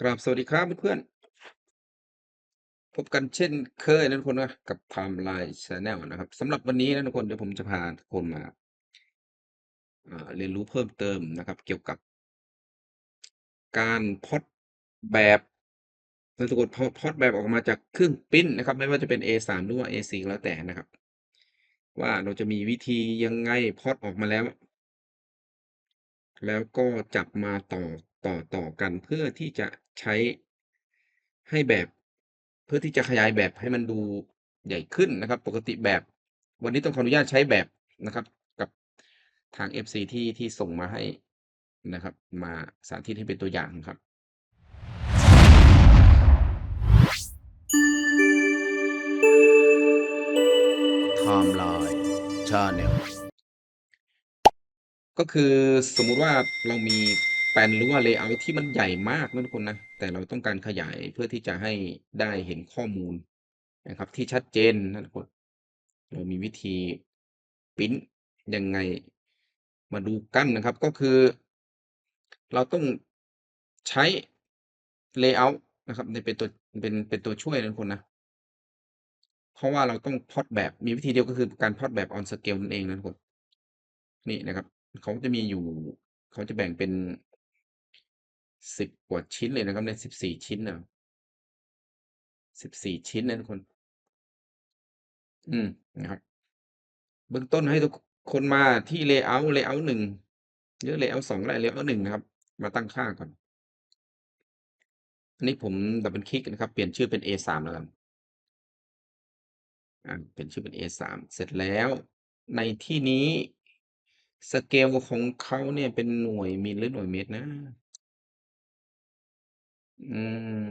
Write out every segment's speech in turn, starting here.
กราบสวัสดีครับเพื่อนๆพบกันเช่นเคยนะทุกคนนะกับ Timeline Channel นะครับสำหรับวันนี้นะทุกคนเดี๋ยวผมจะพาทุกคนมาเรียนรู้เพิ่มเติมนะครับ เกี่ยวกับ การพอตแบบนะทุกคนพอพล็อตแบบออกมาจากเครื่องพรินต์นะครับ ไม่ว่าจะเป็น A3 หรือว่า A4 แล้วแต่นะครับ ว่าเราจะมีวิธียังไงพอตออกมาแล้ว แล้วก็จับมาต่อ ต่อต่อกันเพื่อที่จะใช้ให้แบบ เพื่อที่จะขยายแบบให้มันดูใหญ่ขึ้นนะครับ ปกติแบบ วันนี้ต้องขออนุญาตใช้แบบนะครับ กับทาง FC ที่ที่ส่งมาให้นะครับ มาสาธิตให้เป็นตัวอย่างครับ Timeline Channel ก็คือสมมุติว่าเรามี แปลนหรือว่า layout ที่มันใหญ่มากนะทุกคนนะ แต่เราต้องการขยายเพื่อที่จะให้ได้เห็นข้อมูลนะครับ ที่ชัดเจนนะทุกคน เรามีวิธีพรินยังไงมาดูกันนะครับ ก็คือ เราต้องใช้ layout นะครับในเป็นตัวเป็นเป็นตัวช่วยนะทุกคนนะ เพราะว่าเราต้องพอตแบบมีวิธีเดียวก็คือการพอตแบบ on scale นั่นเองนะทุกคน นี่นะครับเขาจะมีอยู่เขาจะแบ่งเป็น 10กว่าชิ้นเลยนะครับใน14ชิ้นน่ะ14ชิ้นนะทุกคน อืมนะครับ เบื้องต้นให้ทุกคนมาที่ layout layout 1หรือ layout 2ก็ได้ layout 1นะครับ มาตั้งค่าก่อน อันนี้ผมดับเบิลคลิกนะครับ เปลี่ยนชื่อเป็น A3 แล้วกันอ่าเปลี่ยนชื่อเป็น A3 เสร็จแล้ว ในที่นี้สเกลของเขาเนี่ยเป็นหน่วยมิลหรือหน่วยเมตรนะ? อืม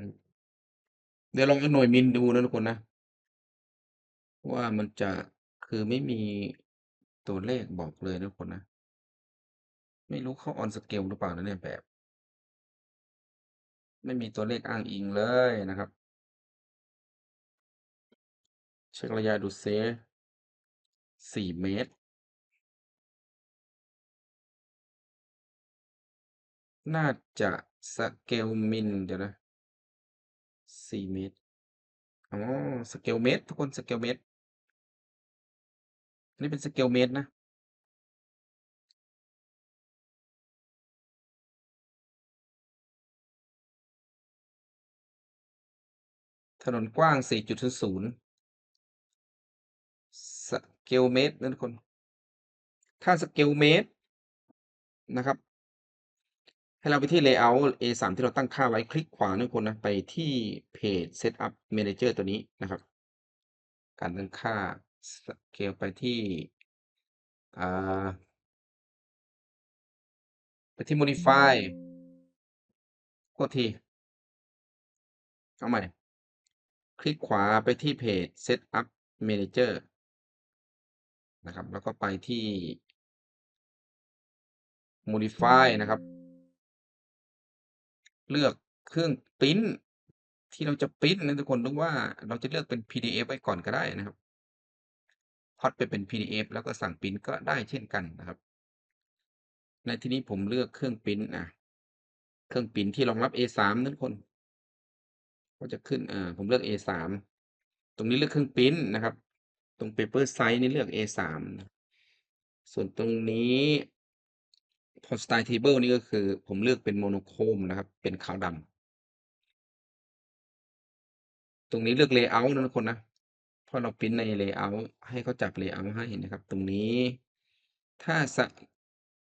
เดี๋ยวลองเอาหน่วยมิลดูนะทุกคนนะ ว่ามันจะ คือไม่มีตัวเลขบอกเลยนะทุกคนนะ ไม่รู้เขา on scale หรือเปล่านะเนี่ยแบบ ไม่มีตัวเลขอ้างอิงเลยนะครับ เช็กระยะดูเซิ4เมตร น่าจะ สเกลมิลเดี๋ยวนะ4เมตรอ๋อสเกลเมตรทุกคนสเกลเมตรนนี้เป็นสเกลเมตรนะถนนกว้าง 4.00 สเกลเมตรนะทุกคนถ้าสเกลเมตรนะครับ ให้เราไปที่ layout A3 ที่เราตั้งค่าไว้คลิกขวานะทุกคนนะ ไปที่เพจ Setup Manager ตัวนี้นะครับ การตั้งค่าสเกลไปที่ไปที่ Modify โทษทีเอาใหม่ คลิกขวาไปที่เพจ Setup Manager นะครับ แล้วก็ไปที่ Modify นะครับ เลือกเครื่องพรินต์ที่เราจะพรินต์นะทุกคนรือว่าเราจะเลือกเป็น PDF ไว้ก่อนก็ได้นะครับพอตไปเป็น PDF แล้วก็สั่งพรินต์ก็ได้เช่นกันนะครับ ในที่นี้ผมเลือกเครื่องพรินต์อ่าเครื่องพรินต์ที่รองรับ A3 นะทุกคน ก็จะขึ้นอ่าผมเลือก A3 ตรงนี้เลือกเครื่องพรินต์นะครับ ตรง Paper Size นี่เลือก A3 ส่วนตรงนี้ พอ Style Table นี่ก็คือ ผมเลือกเป็น Monochrome นะครับ เป็นขาวดำตรงนี้เลือก Layout นะทุกคนนะพราะเราพรินต์ใน Layout ให้เขาจับ Layout ให้นะครับ ตรงนี้ถ้าส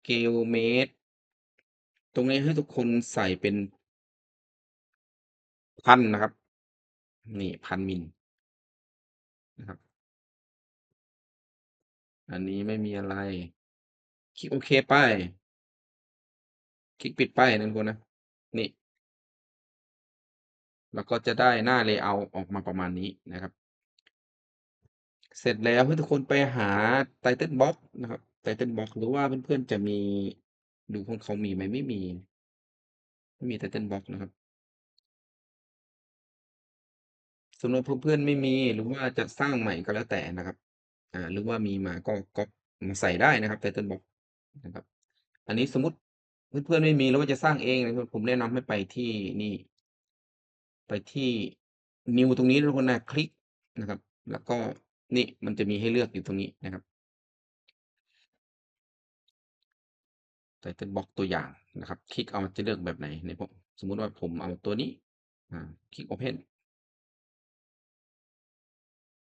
เกลเมตรตรงนี้ให้ทุกคนใส่เป็น1,000นะครับ นี่1,000มิลนะครับ อันนี้ไม่มีอะไร คลิกโอเคไป คลิกปิดไปนะทุกคนนะ นี่เราก็จะได้หน้า Layout ออกมาประมาณนี้นะครับ เสร็จแล้วให้ทุกคนไปหา Title Box นะครับ Title Box หรือว่าเพื่อนๆจะมีดูของเขามีไหมไม่มี ไม่มี Title Box นะครับสำหรับเพื่อนๆไม่มีหรือว่าจะสร้างใหม่ก็แล้วแต่นะครับ อ่า หรือว่ามีมาก็ก๊อปมาใส่ได้นะครับ Title Box นะครับ อันนี้สมมติ เพื่อนๆไม่มีหรือว่าจะสร้างเองนะครับผมแนะนำให้ไปที่นี่ ไปที่นิวตรงนี้ทุกคนนะคลิกนะครับ แล้วก็นี่มันจะมีให้เลือกอยู่ตรงนี้นะครับ Title Box ตัวอย่างนะครับ คลิกเอาจะเลือกแบบไหนในผมสมมุติว่าผมเอาตัวนี้คลิก Open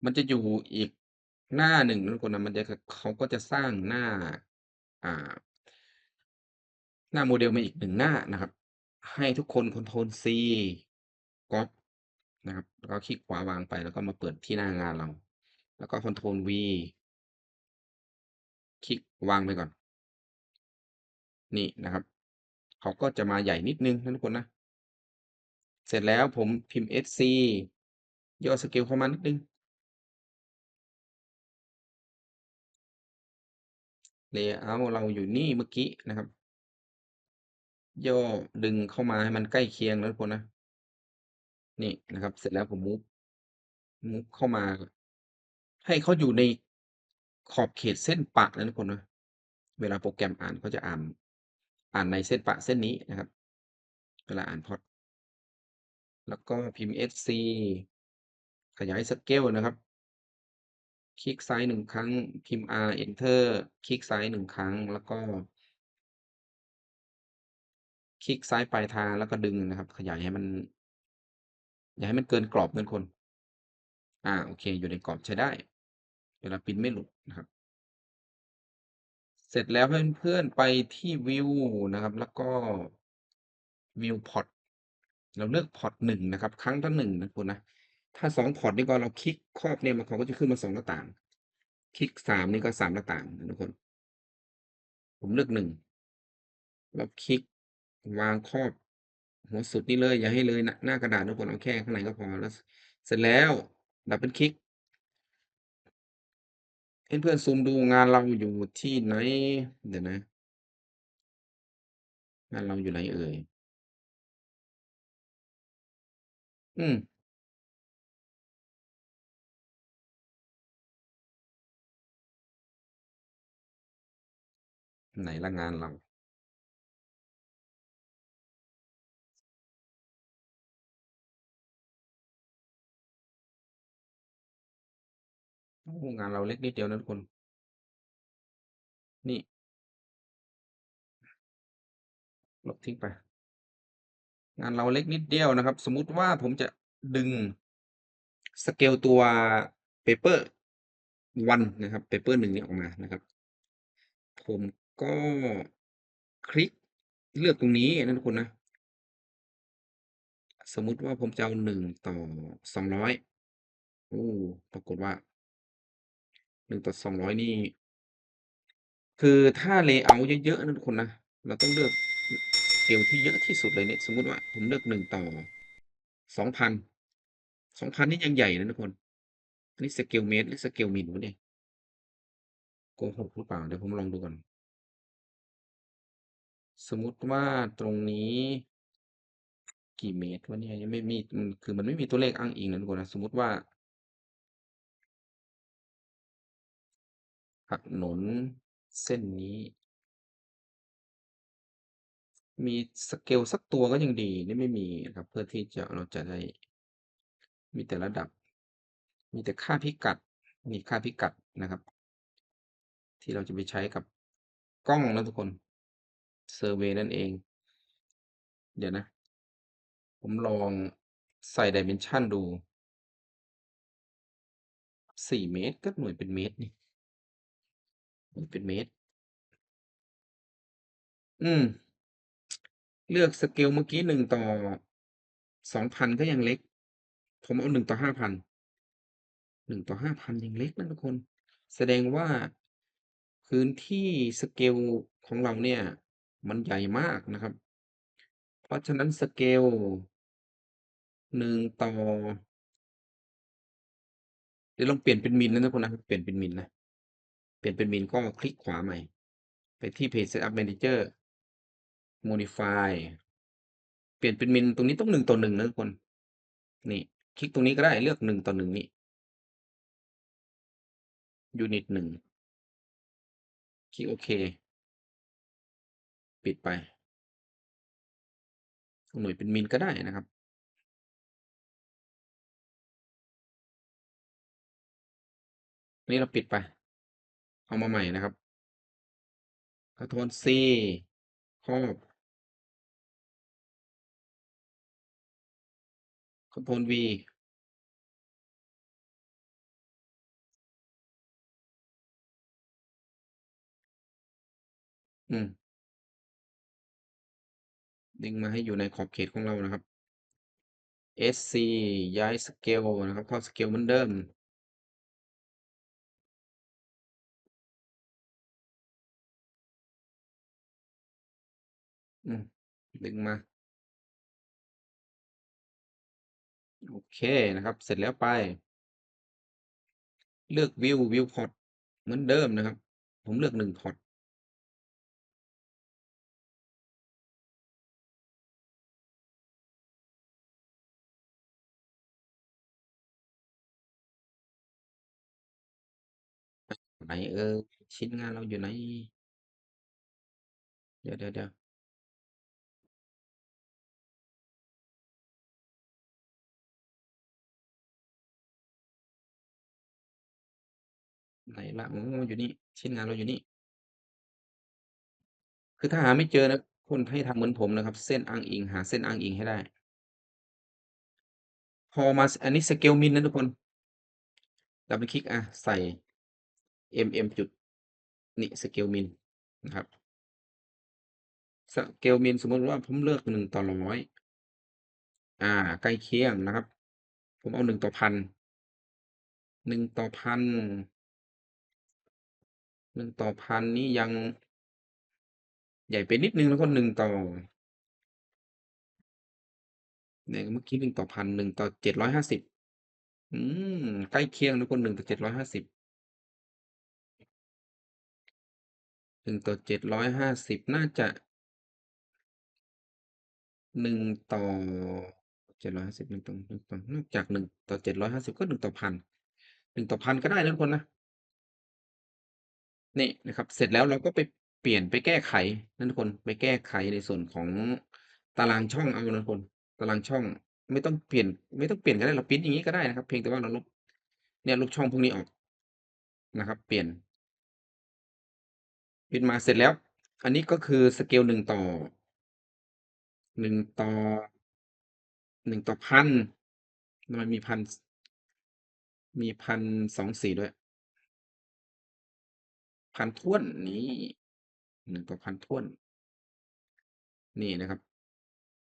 มันจะอยู่อีกหน้าหนึ่งนะทุกคนนะมันจะเขาก็จะสร้างหน้า อ่า หน้าโมเดลมาอีก1หน้านะครับ ให้ทุกคน Control C ก๊อปนะครับแล้วก็คลิกขวาวางไปแล้วก็มาเปิดที่หน้างานเรา แล้วก็ Control V คลิกวางไปก่อน นี่นะครับ เขาก็จะมาใหญ่นิดนึ่งนะทุกคนนะ เสร็จแล้วผมพิมพ์ SC ย่อสเกลเข้ามานิดนึ่ง Layout เราอยู่นี่เมื่อกี้นะครับ ย่อดึงเข้ามาให้มันใกล้เคียงนะทุกคนนะ นี่นะครับ เสร็จแล้วผมมูฟมูฟเข้ามา ให้เขาอยู่ในขอบเขตเส้นปะนะทุกคนนะ เวลาโปรแกรมอ่านเขาจะอ่าน อ่านในเส้นปะเส้นนี้นะครับ เวลาอ่านพอตแล้วก็พิมพ์ SC ขยายสเกลนะครับ คลิกซ้าย1ครั้ง พิมพ์ R Enter คลิกซ้าย1ครั้ง แล้วก็ คลิกซ้ายปลายทางแล้วก็ดึงนะครับ ขยายให้มัน อย่าให้มันเกินกรอบนะทุกคน อ่าโอเค อยู่ในกรอบใช้ได้ เวลาพรินไม่หลุดนะครับ เสร็จแล้วเพื่อนๆไปที่วิวนะครับ แล้วก็ View Port เราเลือกพอร์ต1นะครับ ครั้งละ1นะทุกคนนะถ้า2พอร์ตนี่ก็เราคลิกครอบเนี่ยมันเขาก็จะขึ้นมา2หน้าต่าง คลิก3นี่ก็3หน้าต่างนะทุกคน ผมเลือก1แล้วคลิก วางครอบหัวสุดนี่เลย อย่าให้เลยหน้าหน้ากระดาษทุกคนเอาแค่ข้างในก็พอแล้ว เสร็จแล้วดับเบิลคลิกให้เพื่อนซูมดูงานเราอยู่ที่ไหน เดี๋ยวนะ งานเราอยู่ไหนเอ่ย?อืมไหนละงานเรา? โอ้งานเราเล็กนิดเดียวนะทุกคน นี่ ลบทิ้งไป งานเราเล็กนิดเดียวนะครับ สมมุติว่าผมจะดึงสเกลตัว Paper 1นนะครับ Paper 1นี้ออกมานะครับ ผมก็คลิกเลือกตรงนี้นะทุกคนนะ สมมุติว่าผมจะเอา1:200โอ้ปรากฏว่า 1:200 นี่ คือถ้า Layout เยอะๆนะทุกคนนะ เราต้องเลือกเกลที่เยอะที่สุดเลยเนี่ย สมมุติว่าผมเลือก1:2,000 2,000 นี่ยังใหญ่นะทุกคน อันนี้สเกลเมตรหรือสเกลมิลวะเนี่ย?โกหกหรือเปล่า?เดี๋ยวผมลองดูก่อน สมมุติว่าตรงนี้ กี่เมตรวะเนี่ย?ยังไม่มีอืมคือมันไม่มีตัวเลขอ้างอิงนะทุกคนนะ สมมุติว่า ถนนเส้นนี้ มีสเกลสักตัวก็ยังดีนี่ไม่มีนะครับเพื่อที่จะเราจะได้มีแต่ระดับ มีแต่ค่าพิกัดนี่ค่าพิกัดนะครับ ที่เราจะไปใช้กับกล้องนะทุกคนเซอร์เวย์นั่นเอง เดี๋ยวนะ ผมลองใส่ dimension ดู 4 เมตรก็หน่วยเป็นเมตรนี่ เป็นเมตร อืม เลือกสเกลเมื่อกี้1:2,000ก็ยังเล็ก ผมเอา1:5,000 1:5,000ยังเล็กนะทุกคน แสดงว่าพื้นที่สเกลของเราเนี่ย มันใหญ่มากนะครับ เพราะฉะนั้นสเกล1ต่อเดี๋ยวลองเปลี่ยนเป็นมิลนะทุกคนนะเปลี่ยนเป็นมิลนะ เปลี่ยนเป็นมินก็คลิกขวาใหม่ ไปที่ Page Setup Manager Modify เปลี่ยนเป็นมินตรงนี้ต้องหนึ่งต่อหนึ่งนะทุกคน นี่ คลิกตรงนี้ก็ได้เลือกหนึ่งต่อหนึ่งนี่ยูนิตหนึ่งคลิกโอเค ปิดไป หน่วยเป็นมินก็ได้นะครับ นี่เราปิดไป เอามาใหม่นะครับ Ctrl C ครอบ Ctrl V อืมดึงมาให้อยู่ในขอบเขตของเรานะครับ SC ย้าย Scale นะครับเข้า Scale เหมือนเดิม อืมดึงมา โอเคนะครับ เสร็จแล้วไป เลือก View Viewport เหมือนเดิมนะครับ ผมเลือก1พอร์ตไหนเอ่ยชิ้นงานเราอยู่ไหน?เดี๋ยวๆๆ ไหนละอ๋ออยู่นี่ชิ้นงานเราอยู่นี่ คือถ้าหาไม่เจอนะคุณให้ทำเหมือนผมนะครับ เส้นอ้างอิง หาเส้นอ้างอิงให้ได้ พอมาอันนี้ Scale Min นะทุกคนดับเบิลคลิกอาใส่ mm จุดนี่ Scale Min นะครับ Scale Min สมมติว่าผมเลือก1:100อร้อยอ่า ใกล้เคียงนะครับ ผมเอา1/1000 1/1000 1/1000นี่อพัน หนึ่งต่อพันนี้ยัง ใหญ่ไปนิดนึงแล้วก็หนึ่งต่อเนี่ยเมื่อกี้หนึ่งต่อพันหนึ่งต่อเจ็ดร้อยห้าสิบอืมใกล้เคียงแล้วก็หนึ่งต่อเจ็ดร้อยห้าสิบหนึ่งต่อเจ็ดร้อยห้าสิบน่าจะหนึ่งต่อเจ็ดร้อยห้าสิบหนึ่งต่อหนึ่งต่อนอกจากหนึ่งต่อเจ็ดร้อยห้าสิบก็หนึ่งต่อพันหนึ่งต่อพันก็ได้นะทุคนนะ นี่นะครับ เสร็จแล้วเราก็ไปเปลี่ยนไปแก้ไขนะทุกคนไปแก้ไขในส่วนของตารางช่องเอานะทุกคนตารางช่องไม่ต้องเปลี่ยน ไม่ต้องเปลี่ยนก็ได้เราพรินต์อย่างงี้ก็ได้นะครับ เพียงแต่ว่าเราลบเนี่ยลบช่องพวกนี้ออกนะครับ เปลี่ยนพรินต์มาเสร็จแล้ว อันนี้ก็คือ Scale 1ต่อ1ต่อ1ต่อ1,000ทำไมมี1,000สมี1,024ด้วย 1,000ถ้วนนี่1ต่อ1,000ถ้วน นี่นะครับ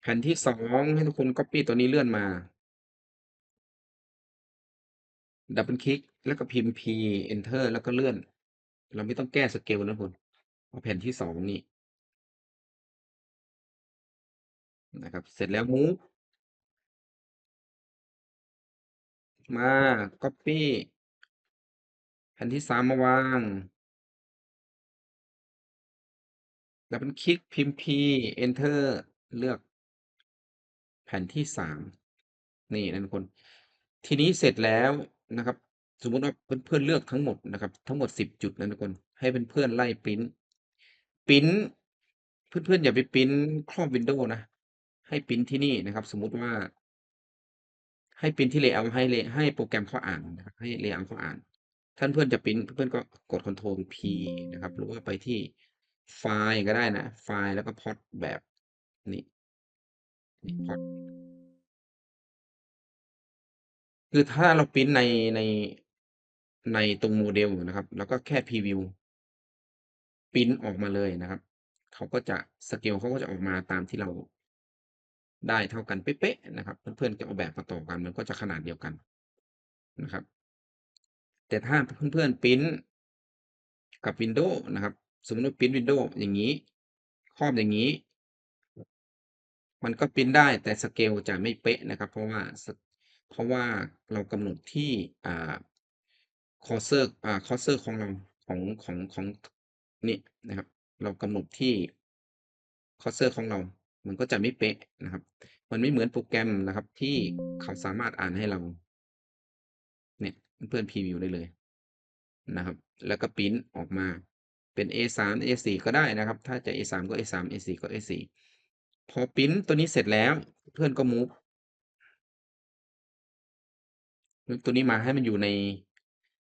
แผ่นที่2ให้ทุกคนก๊อบปี้ตัวนี้เลื่อนมา ดับเบิลคลิกแล้วก็พิมพ์ P Enter แล้วก็เลื่อน เราไม่ต้องแก้ Scale นะทุกคนเอาแผ่นที่2นี่นะครับ เสร็จแล้วมูฟมาก๊อบปี้แผ่นที่3มาวาง ดับเบิลคลิกพิมพ์ P Enter เลือก แผ่นที่3นี่นะทุกคน ทีนี้เสร็จแล้วนะครับ สมมติว่าเพื่อนๆเลือกทั้งหมดนะครับ ทั้งหมด10จุดนะทุกคน ให้เพื่อนๆไล่พรินต์พรินต์เพื่อนๆอย่าไปพรินต์ครอบ Windows นะ ให้พรินต์ที่นี่นะครับ สมมุติว่า ให้พรินต์ที่ Layout ให้เลให้โปรแกรมเขาอ่านนะครับให้ Layout เขาอ่านถ้านเพื่อนจะพรินต์เพื่อนๆก็กด Control P นะครับหรือว่าไปที่ ไฟล์ก็ได้นะ ไฟล์แล้วก็ Port แบบนี่นี่ Port คือถ้าเราพรินต์ในในในตรง Model นะครับเราก็แค่พรีวิวพรินต์ออกมาเลยนะครับ เขาก็จะ Scale เขาก็จะออกมาตามที่เราได้เท่ากันเป๊ะๆนะครับ เพื่อนๆจะเอาแบบมาต่อกันมันก็จะขนาดเดียวกันนะครับ แต่ถ้าเพื่อนๆพรินต์กับ Windows นะครับ สมมติว่าพรินต์ Windows อย่างงี้ ครอบอย่างงี้ มันก็พรินต์ได้แต่ Scale จะไม่เป๊ะนะครับ เพราะว่าเพราะว่าเรากำหนดที่อ่า Cursor อ่า Cursor ของเราของของของนี่นะครับ เรากำหนดที่ Cursor ของเรา มันก็จะไม่เป๊ะนะครับ มันไม่เหมือนโปรแกรมนะครับ ที่เขาสามารถอ่านให้เรา เนี่ยเพื่อนพรีวิวได้เลยนะครับ แล้วก็พรินต์ออกมา เป็น A3 A4 ก็ได้นะครับ ถ้าจะ A3 ก็ A3 A4 ก็ A4 พอพรินต์ตัวนี้เสร็จแล้วเพื่อนก็มูฟตัวนี้มาให้มันอยู่ใน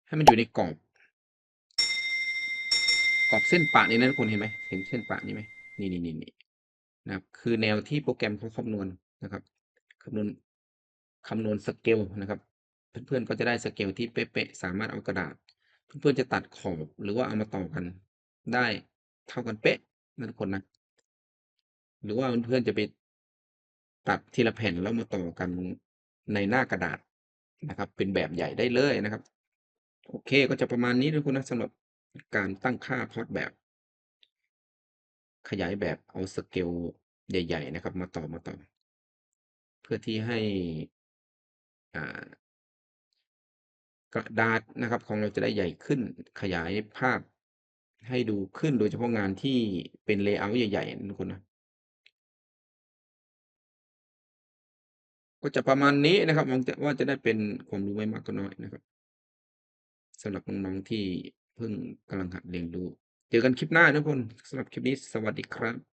ให้มันอยู่ในกรอบ กรอบเส้นปะนี่นะทุกคนเห็นไหมเห็นเส้นปะนี้ไหมนี่ๆๆๆนะครับ คือแนวที่โปรแกรมเขาคำนวณนะครับคำนวณคำนวณสเกลนะครับ เพื่อนๆก็จะได้สเกลที่เป๊ะๆสามารถเอากระดาษ เพื่อนๆจะตัดขอบหรือว่าเอามาต่อกัน ได้เท่ากันเป๊ะนะทุกคนนะ หรือว่าเพื่อนๆจะไปตัดทีละแผ่นแล้วมาต่อกันในหน้ากระดาษนะครับ เป็นแบบใหญ่ได้เลยนะครับ โอเคก็จะประมาณนี้นะทุกคนนะสำหรับการตั้งค่าพอตแบบ ขยายแบบเอาสเกลใหญ่ ๆ นะครับ มาต่อๆเพื่อที่ให้กระดาษนะครับ ของเราจะได้ใหญ่ขึ้นขยายภาพ ให้ดูขึ้นโดยเฉพาะงานที่เป็นเลเยอร์ใหญ่ๆนะทุกคนนะ ก็จะประมาณนี้นะครับหวังว่าจะได้เป็นความรู้ไม่มากก็น้อยนะครับสำหรับน้องๆที่เพิ่งกำลังหัดเรียนรู้ เจอกันคลิปหน้านะทุกคนสำหรับคลิปนี้สวัสดีครับ